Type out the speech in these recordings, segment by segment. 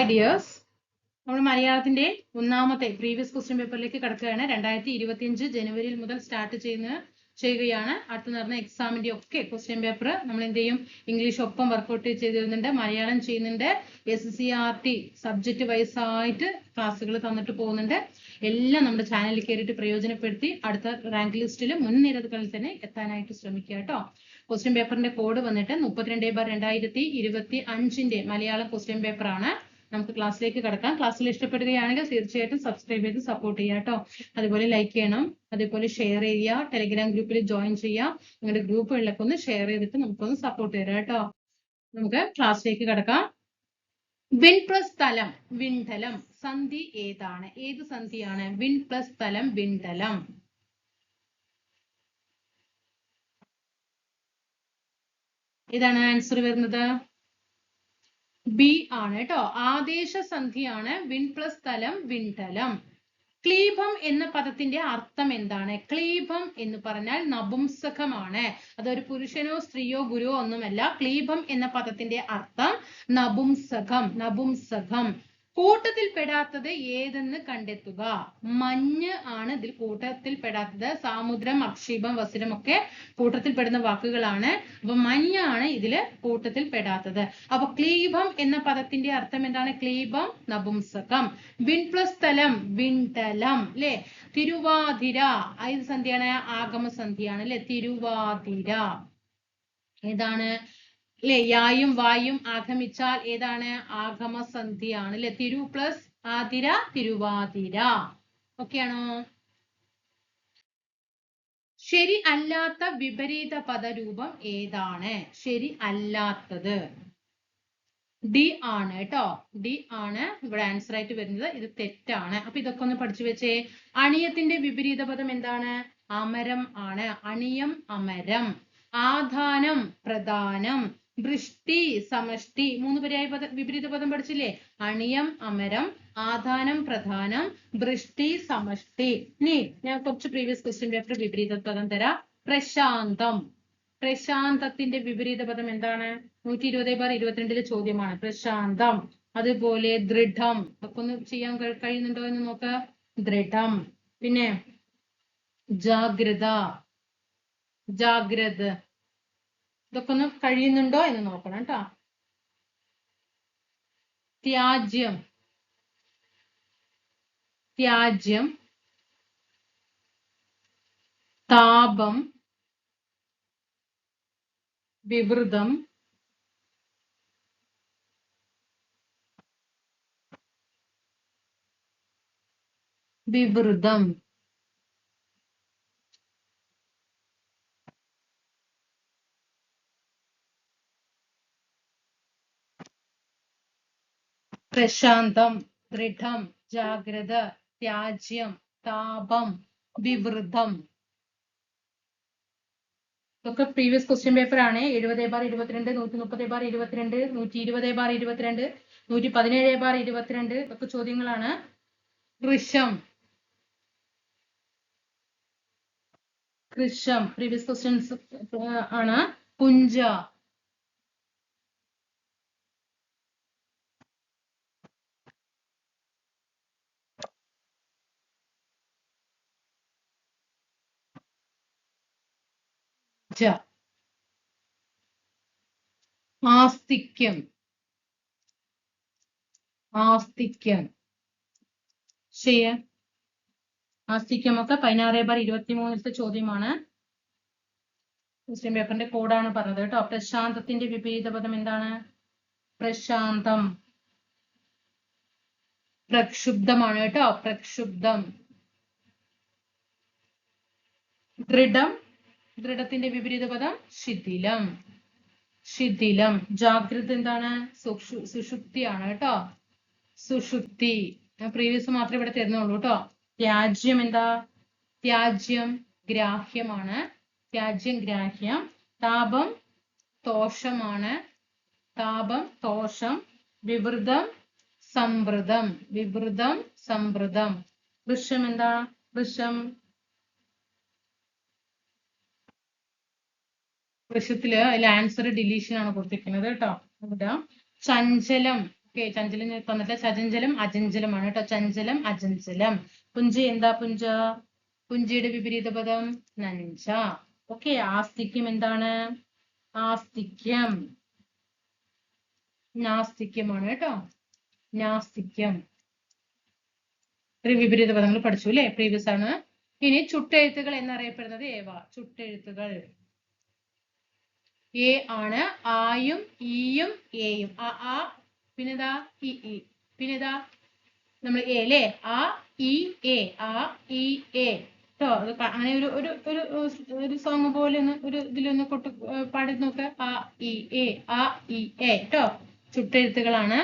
Ideas നമ്മൾ മലയാളത്തിന്റെ ഒന്നാമത്തെ പ്രീവിയസ് ക്വസ്റ്റ്യൻ പേപ്പറിലേക്ക് കിടക്കുകയാണ്. രണ്ടായിരത്തി ഇരുപത്തിയഞ്ച് ജനുവരിയിൽ മുതൽ സ്റ്റാർട്ട് ചെയ്യുന്ന ചെയ്യുകയാണ്. അടുത്ത് നടന്ന എക്സാമിന്റെ ഒക്കെ ക്വസ്റ്റ്യൻ പേപ്പർ നമ്മൾ എന്ത് ചെയ്യും? ഇംഗ്ലീഷ് ഒപ്പം വർക്കൗട്ട് ചെയ്ത് തരുന്നുണ്ട്. മലയാളം ചെയ്യുന്നുണ്ട്. S C R T subject wise ആയിട്ട് ക്ലാസ്സുകൾ തന്നിട്ട് പോകുന്നുണ്ട്. എല്ലാം നമ്മുടെ ചാനലിൽ കയറിയിട്ട് പ്രയോജനപ്പെടുത്തി അടുത്ത റാങ്ക് ലിസ്റ്റിൽ മുൻനിരകളിൽ തന്നെ എത്താനായിട്ട് ശ്രമിക്കുക കേട്ടോ. ക്വസ്റ്റ്യൻ പേപ്പറിന്റെ കോഡ് വന്നിട്ട് മുപ്പത്തിരണ്ട് ബാർ രണ്ടായിരത്തി ഇരുപത്തി അഞ്ചിന്റെ മലയാളം ക്വസ്റ്റ്യൻ പേപ്പർ ആണ്. നമുക്ക് ക്ലാസ്സിലേക്ക് കടക്കാം. ക്ലാസ്സിൽ ഇഷ്ടപ്പെടുകയാണെങ്കിൽ തീർച്ചയായിട്ടും സബ്സ്ക്രൈബ് ചെയ്ത് സപ്പോർട്ട് ചെയ്യുക കേട്ടോ. അതുപോലെ ലൈക്ക് ചെയ്യണം. അതേപോലെ ഷെയർ ചെയ്യുക. ടെലിഗ്രാം ഗ്രൂപ്പിൽ ജോയിൻ ചെയ്യുക. നിങ്ങളുടെ ഗ്രൂപ്പുകളിലൊക്കെ ഒന്ന് ഷെയർ ചെയ്തിട്ട് നമുക്കൊന്ന് സപ്പോർട്ട് തരാം കേട്ടോ. നമുക്ക് ക്ലാസ്സിലേക്ക് കടക്കാം. വിൺ പ്ലസ് തലം വിണ്ടലം സന്ധി ഏതാണ്? ഏത് സന്ധിയാണ്? വിൺ പ്ലസ് തലം വിണ്ടലം ഏതാണ് ആൻസർ വരുന്നത്. ബി ആണ് കേട്ടോ. ആദേശ സന്ധിയാണ് വിൺ പ്ലസ് തലം വിണ്ടലം ക്ലീബം എന്ന പദത്തിന്റെ അർത്ഥം എന്താണ്? ക്ലീബം എന്ന് പറഞ്ഞാൽ നപുംസകമാണ്. അതൊരു പുരുഷനോ സ്ത്രീയോ ഗുരുവോ ഒന്നുമല്ല. ക്ലീബം എന്ന പദത്തിന്റെ അർത്ഥം നപുംസകം നപുംസകം. കൂട്ടത്തിൽ പെടാത്തത് ഏതെന്ന് കണ്ടെത്തുക. മഞ്ഞ് ആണ് ഇതിൽ കൂട്ടത്തിൽ പെടാത്തത് സാമുദ്രം അക്ഷീപം വസുരം ഒക്കെ കൂട്ടത്തിൽ പെടുന്ന വാക്കുകളാണ്. അപ്പൊ മഞ്ഞാണ് ഇതിൽ കൂട്ടത്തിൽ പെടാത്തത് അപ്പൊ ക്ലീബം എന്ന പദത്തിന്റെ അർത്ഥം എന്താണ്? ക്ലീബം നപുംസകം. വിൺ പ്ലസ് സ്ഥലം വിൺതലം അല്ലെ തിരുവാതിര. ഏത് സന്ധിയാണ് ആഗമ സന്ധിയാണ് അല്ലെ തിരുവാതിര. ഏതാണ്? അല്ലെ യായും വായും ആഗമിച്ചാൽ ഏതാണ്? ആഗമ സന്ധിയാണ് അല്ലെ തിരു പ്ലസ് ആതിര തിരുവാതിര. ആണോ ശരി അല്ലാത്ത വിപരീത പദരൂപം ഏതാണ്? ശരി അല്ലാത്തത്. ഡി ആണ് കേട്ടോ ഡി ആണ് ഇവിടെ ആൻസർ ആയിട്ട് വരുന്നത്. ഇത് തെറ്റാണ്. അപ്പൊ ഇതൊക്കെ ഒന്ന് പഠിച്ചു വെച്ചേ. അണിയത്തിന്റെ വിപരീത പദം എന്താണ്? അമരം ആണ്. അണിയം അമരം. ആധാനം പ്രധാനം. വൃഷ്ടി സമഷ്ടി മൂന്ന് പര്യായ പദ വിപരീത പദം പഠിച്ചില്ലേ? അണിയം അമരം ആധാനം പ്രധാനം വൃഷ്ടി സമഷ്ടി. നീ ഞാൻ കുറച്ച് പ്രീവിയസ് ക്വസ്റ്റ്യൻ പേപ്പർ വിപരീത പദം തരാം. പ്രശാന്തം. പ്രശാന്തത്തിന്റെ വിപരീത പദം എന്താണ്? നൂറ്റി ഇരുപത് ബാർ ഇരുപത്തിരണ്ടിലെ ചോദ്യമാണ്. പ്രശാന്തം. അതുപോലെ ദൃഢം. ഒക്കെ ഒന്ന് ചെയ്യാൻ കഴിയുന്നുണ്ടോ എന്ന് നോക്ക. ദൃഢം. പിന്നെ ജാഗ്രത. ജാഗ്രത. ഇതൊക്കെ ഒന്ന് കഴിയുന്നുണ്ടോ എന്ന് നോക്കണം കേട്ടോ. ത്യാജ്യം. ത്യാജ്യം. താപം. വിവൃതം. വിവൃതം. പ്രശാന്തം ദൃഢം ജാഗ്രത ത്യാജ്യം താപം വിവൃതം. ഇതൊക്കെ പ്രീവിയസ് ക്വസ്റ്റ്യൻ പേപ്പർ ആണ്. എഴുപത് ബാർ ഇരുപത്തിരണ്ട് നൂറ്റി മുപ്പത് ബാർ ഇരുപത്തിരണ്ട് നൂറ്റി ഇരുപത് ബാർ ഇരുപത്തിരണ്ട് നൂറ്റി പതിനേഴ് ബാർ ഇരുപത്തിരണ്ട്. ഇതൊക്കെ ചോദ്യങ്ങളാണ്. കൃഷം. കൃഷം. പ്രീവിയസ് ക്വസ്റ്റ്യൻസ് ആണ്. പുഞ്ച. ജ ആസ്തിക്യം. ആസ്തിക്യം. ശരിയ ആസ്തിക്യമൊക്കെ പതിനാറ് ബാർ ഇരുപത്തി മൂന്നിലത്തെ ചോദ്യമാണ്. ക്വസ്റ്റ്യൻ പേപ്പറിന്റെ കോഡാണ് പറഞ്ഞത് കേട്ടോ. പ്രശാന്തത്തിന്റെ വിപരീത പദം എന്താണ്? പ്രശാന്തം. പ്രക്ഷുബ്ധമാണ് കേട്ടോ. പ്രക്ഷുബ്ധം. ദൃഢം. ദൃഢത്തിന്റെ വിപരീത പദം ശിഥിലം. ശിഥിലം. ജാഗ്രത എന്താണ്? സുഷു- സുഷുപ്തിയാണ് കേട്ടോ. സുഷുപ്തി. പ്രീവിയസ് മാത്രമേ ഇവിടെ തരുന്നുള്ളൂ കേട്ടോ. ത്യാജ്യം എന്താ? ത്യാജ്യം ഗ്രാഹ്യമാണ്. ത്യാജ്യം ഗ്രാഹ്യം. താപം തോഷമാണ്. താപം തോഷം. വിവൃതം സംവൃതം. വിവൃതം സംവൃതം. വൃക്ഷം എന്താ? വൃക്ഷം വൃക്ഷത്തിൽ അതിൽ ആൻസർ ഡിലീഷൻ ആണ് കൊടുത്തിരിക്കുന്നത് കേട്ടോ. ചഞ്ചലം. ഓക്കെ ചഞ്ചലം തന്നിട്ട് ചചഞ്ചലം അചഞ്ചലമാണ് കേട്ടോ. ചഞ്ചലം അചഞ്ചലം. പുഞ്ചി എന്താ പുഞ്ച? പുഞ്ചയുടെ വിപരീത പദം നഞ്ച. ഓക്കെ ആസ്തിക്യം എന്താണ്? ആസ്തിക്യം. നാസ്തിക്യമാണ് കേട്ടോ. നാസ്തിക്യം. വിപരീത പദങ്ങൾ പഠിച്ചു അല്ലേ? പ്രീവിയസ് ആണ്. ഇനി ചുട്ടെഴുത്തുകൾ എന്നറിയപ്പെടുന്നത് ഏവ? ചുട്ടെഴുത്തുകൾ. എ ആണ് ആയും ഈയും എയും. ആ ആ പിന്നെതാ ഇ ഇ പിന്നെതാ നമ്മൾ എ അല്ലേ? ആ ഇ എ ആ ഇ എ. ട്ടോ അത് അങ്ങനെ ഒരു ഒരു ഒരു ഒരു സോങ് പോലെ ഒന്ന് ഒരു ഇതിലൊന്ന് കൊട്ട് പാടി നോക്ക. ആ ഇ എ ആ ഇ എ. ട്ടോ ചുട്ടെഴുത്തുകളാണ്.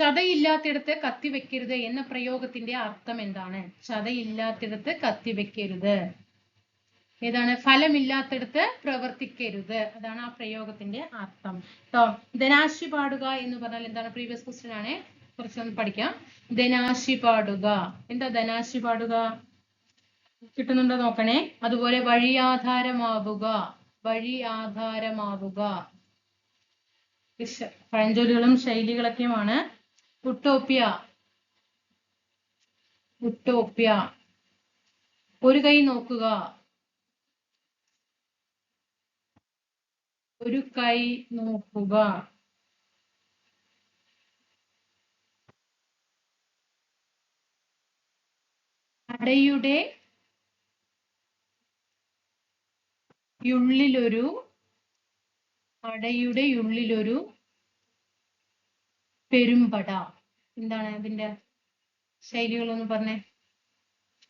ചതയില്ലാത്തിടത്ത് കത്തി വെക്കരുത് എന്ന പ്രയോഗത്തിന്റെ അർത്ഥം എന്താണ്? ചതയില്ലാത്തിടത്ത് കത്തി വെക്കരുത് ഏതാണ്? ഫലമില്ലാത്തിടത്ത് പ്രവർത്തിക്കരുത്. അതാണ് ആ പ്രയോഗത്തിന്റെ അർത്ഥം. ട്ടോ ധനാശി പാടുക എന്ന് പറഞ്ഞാൽ എന്താണ്? പ്രീവിയസ് ക്വസ്റ്റ്യൻ ആണ്. കുറച്ചൊന്ന് പഠിക്കാം. ധനാശി പാടുക. എന്താ ധനാശി പാടുക? കിട്ടുന്നുണ്ടോ നോക്കണേ. അതുപോലെ വഴിയാധാരമാവുക. വഴി ആധാരമാവുക പഴഞ്ചൊല്ലുകളും ശൈലികളൊക്കെയുമാണ് ഉട്ടോപ്യ ഉട്ടോപ്യ ഒരു കൈ നോക്കുക. ഒരു കൈ നോക്കുക. അടയുടെ ഉള്ളിലൊരു അടയുടെ ഉള്ളിലൊരു പെരുമ്പട. എന്താണ് ഇതിന്റെ ശൈലികളൊന്ന് പറഞ്ഞേ.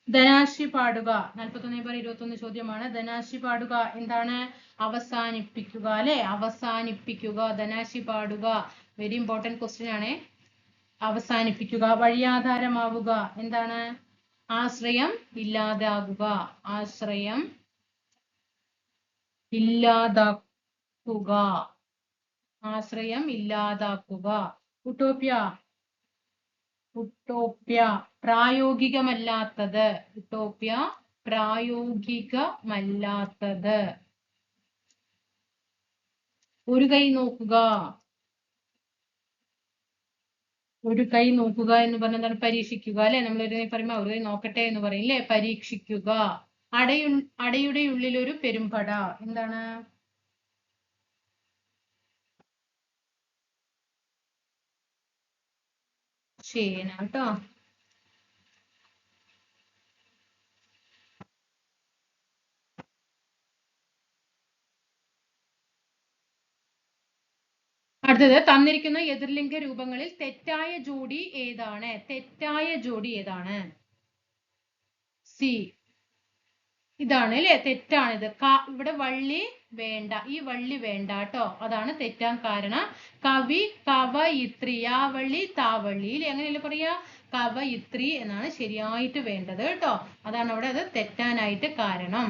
ധനാശി പാടുക. നാൽപ്പത്തൊന്ന് ബാർ ഇരുപത്തൊന്ന് ചോദ്യമാണ്. ധനാശി പാടുക എന്താണ്? അവസാനിപ്പിക്കുക അല്ലെ? അവസാനിപ്പിക്കുക. ധനാശി പാടുക. വെരി ഇമ്പോർട്ടന്റ് ക്വസ്റ്റ്യൻ ആണ്. അവസാനിപ്പിക്കുക. വഴിയാധാരമാവുക. എന്താണ്? ആശ്രയം ഇല്ലാതാകുക. ആശ്രയം ഇല്ലാതാക്കുക. ആശ്രയം ഇല്ലാതാക്കുക. ഉട്ടോപ്യ. ഉട്ടോപ്യ. പ്രായോഗികമല്ലാത്തത്. ഉട്ടോപ്യ പ്രായോഗികമല്ലാത്തത്. ഒരു കൈ നോക്കുക. ഒരു കൈ നോക്കുക എന്ന് പറഞ്ഞാൽ പരീക്ഷിക്കുക അല്ലെ? നമ്മൾ ഒരു പറയുമ്പോൾ ഒരു കൈ നോക്കട്ടെ എന്ന് പറയും അല്ലെ പരീക്ഷിക്കുക. അടയു അടയുടെ ഉള്ളിൽ ഒരു പെരുമ്പട. എന്താണ്? ചേന കേട്ടോ അടുത്തത് തന്നിരിക്കുന്ന എതിർലിംഗ രൂപങ്ങളിൽ തെറ്റായ ജോഡി ഏതാണ്? തെറ്റായ ജോഡി ഏതാണ്? സി ഇതാണ് അല്ലെ? തെറ്റാണിത്. ഇവിടെ വള്ളി വേണ്ട. ഈ വള്ളി വേണ്ട കേട്ടോ. അതാണ് തെറ്റാൻ കാരണം. കവി കവയിത്രി. ആ വള്ളി താവള്ളി ഇല്ലേ? അങ്ങനെയല്ലേ പറയാ? കവയിത്രി എന്നാണ് ശരിയായിട്ട് വേണ്ടത് കേട്ടോ. അതാണ് അവിടെ അത് തെറ്റാനായിട്ട് കാരണം.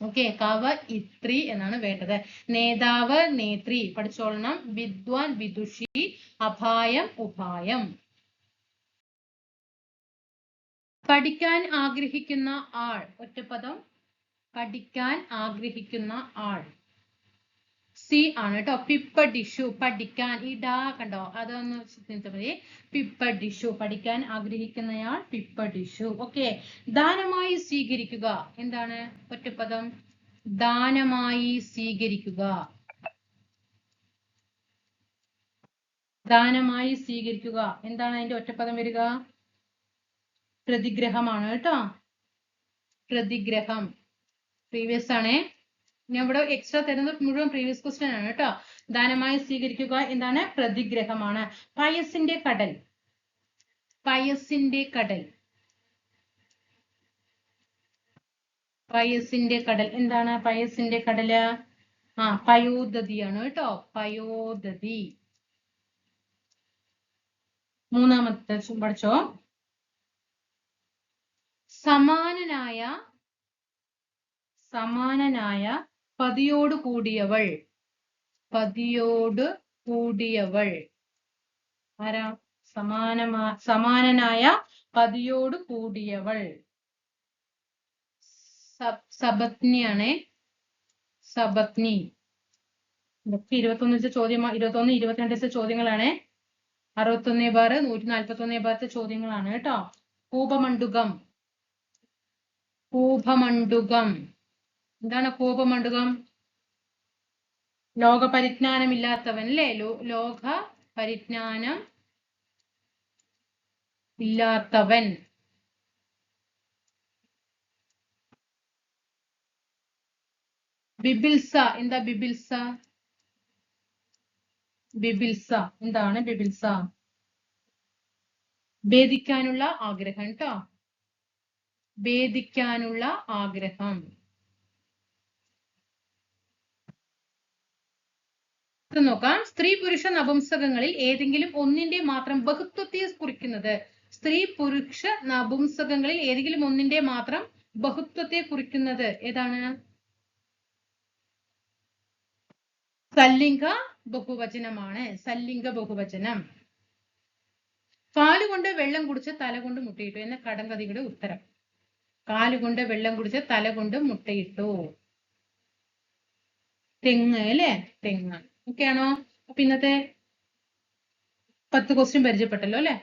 ഓക്കെ കവ ഇത്രി എന്നാണ് വേണ്ടത്. നേതാവ് നേത്രി. പഠിച്ചോളണം. വിദ്വാൻ വിദുഷി. അഭായം ഉപായം. പഠിക്കാൻ ആഗ്രഹിക്കുന്ന ആൾ ഒറ്റപ്പദം. പഠിക്കാൻ ആഗ്രഹിക്കുന്ന ആൾ. സി ആണ് കേട്ടോ പിപ്പടിഷു പഠിക്കാൻ. ഈ ഡാ കണ്ടോ? അതൊന്ന് ശ്രദ്ധിച്ചാൽ മതി. പിപ്പടിഷു പഠിക്കാൻ ആഗ്രഹിക്കുന്നയാൾ പിപ്പടിഷു. ഓക്കെ. ദാനമായി സ്വീകരിക്കുക. എന്താണ്? ഒറ്റപ്പദം. ദാനമായി സ്വീകരിക്കുക. ദാനമായി സ്വീകരിക്കുക. എന്താണ് അതിന്റെ ഒറ്റപ്പദം വരിക? പ്രതിഗ്രഹമാണ് കേട്ടോ. പ്രതിഗ്രഹം. പ്രീവിയസ് ആണേ. ഞാൻ ഇവിടെ എക്സ്ട്രാ തരുന്നത് മുഴുവൻ പ്രീവിയസ് ക്വസ്റ്റ്യൻ ആണ് കേട്ടോ. ദാനമായി സ്വീകരിക്കുക എന്താണ്? പ്രതിഗ്രഹമാണ്. പയസിന്റെ കടൽ. പയസിന്റെ കടൽ. പയസിന്റെ കടൽ. എന്താണ് പയസിന്റെ കടൽ ആ പയോദതിയാണ് കേട്ടോ. പയോദതി മൂന്നാമത്തെ പഠിച്ചോ? സമാനനായ സമാനനായ പതിയോട് കൂടിയവൾ. പതിയോട് കൂടിയവൾ. ആരാ? സമാനമാ സമാനനായ പതിയോട് കൂടിയവൾ. സബത്നിയാണ്. സബത്നി. ഇതൊക്കെ ഇരുപത്തൊന്ന് വെച്ച ചോദ്യം ഇരുപത്തൊന്ന് ഇരുപത്തിരണ്ട് വെച്ച ചോദ്യങ്ങളാണ്. അറുപത്തൊന്നേ ബാർ നൂറ്റി നാൽപ്പത്തി ബാറത്തെ ചോദ്യങ്ങളാണ് കേട്ടോ. കൂപമണ്ഡുകം. കൂപമണ്ഡുകം. എന്താണ് കൂപമണ്ഡുകം? ലോക പരിജ്ഞാനമില്ലാത്തവൻ അല്ലേ ലോക പരിജ്ഞാനം ഇല്ലാത്തവൻ. ബിബിൽസ. എന്താ ബിബിൽസ? ബിബിൽസ. എന്താണ് ബിബിൽസ? ഭേദിക്കാനുള്ള ആഗ്രഹം കേട്ടോ ഭേദിക്കാനുള്ള ആഗ്രഹം. നോക്കാം. സ്ത്രീ പുരുഷ നപുംസകങ്ങളിൽ ഏതെങ്കിലും ഒന്നിന്റെ മാത്രം ബഹുത്വത്തെ കുറിക്കുന്നത്. സ്ത്രീ പുരുഷ നപുംസകങ്ങളിൽ ഏതെങ്കിലും ഒന്നിന്റെ മാത്രം ബഹുത്വത്തെ കുറിക്കുന്നത് ഏതാണ്? സല്ലിംഗ ബഹുവചനമാണ്. സല്ലിംഗ ബഹുവചനം. കാലുകൊണ്ട് വെള്ളം കുടിച്ച് തല കൊണ്ട് മുട്ടിയിട്ടു. എന്ന കടങ്കഥയുടെ ഉത്തരം. കാലുകൊണ്ട് വെള്ളം കുടിച്ച് തല കൊണ്ട് മുട്ടയിട്ടു. തെങ്ങ് അല്ലെ? തെങ്ങ്. ഓക്കെ ആണോ? അപ്പൊ ഇന്നത്തെ പത്ത് ക്വസ്റ്റ്യൻ പരിചയപ്പെട്ടല്ലോ അല്ലെ?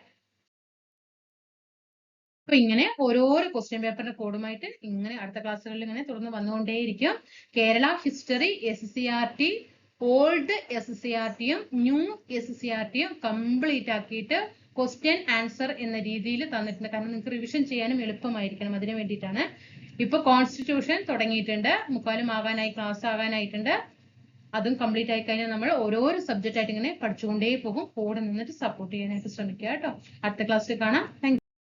അപ്പൊ ഇങ്ങനെ ഓരോരോ ക്വസ്റ്റ്യൻ പേപ്പറിന്റെ കോഡുമായിട്ട് ഇങ്ങനെ അടുത്ത ക്ലാസ്സുകളിൽ ഇങ്ങനെ തുടർന്ന് വന്നുകൊണ്ടേയിരിക്കും. Kerala history S C R T old S C R ടിയും ന്യൂ എസ് സി ആർ ടിയും കംപ്ലീറ്റ് ആക്കിയിട്ട് ക്വസ്റ്റ്യൻ ആൻസർ എന്ന രീതിയിൽ തന്നിട്ടുണ്ട്. കാരണം നിങ്ങൾക്ക് റിവിഷൻ ചെയ്യാനും എളുപ്പമായിരിക്കണം. അതിനു വേണ്ടിയിട്ടാണ്. ഇപ്പൊ കോൺസ്റ്റിറ്റ്യൂഷൻ തുടങ്ങിയിട്ടുണ്ട്. മുക്കാലും ആവാനായി ക്ലാസ് ആവാനായിട്ടുണ്ട്. അതും കംപ്ലീറ്റ് ആയി കഴിഞ്ഞാൽ നമ്മൾ ഓരോരോ സബ്ജക്റ്റ് ആയിട്ട് ഇങ്ങനെ പഠിച്ചുകൊണ്ടേ പോകും. കൂടെ നിന്നിട്ട് സപ്പോർട്ട് ചെയ്യാനായിട്ട് ശ്രമിക്കുക കേട്ടോ. അടുത്ത ക്ലാസ്സിൽ കാണാം. താങ്ക്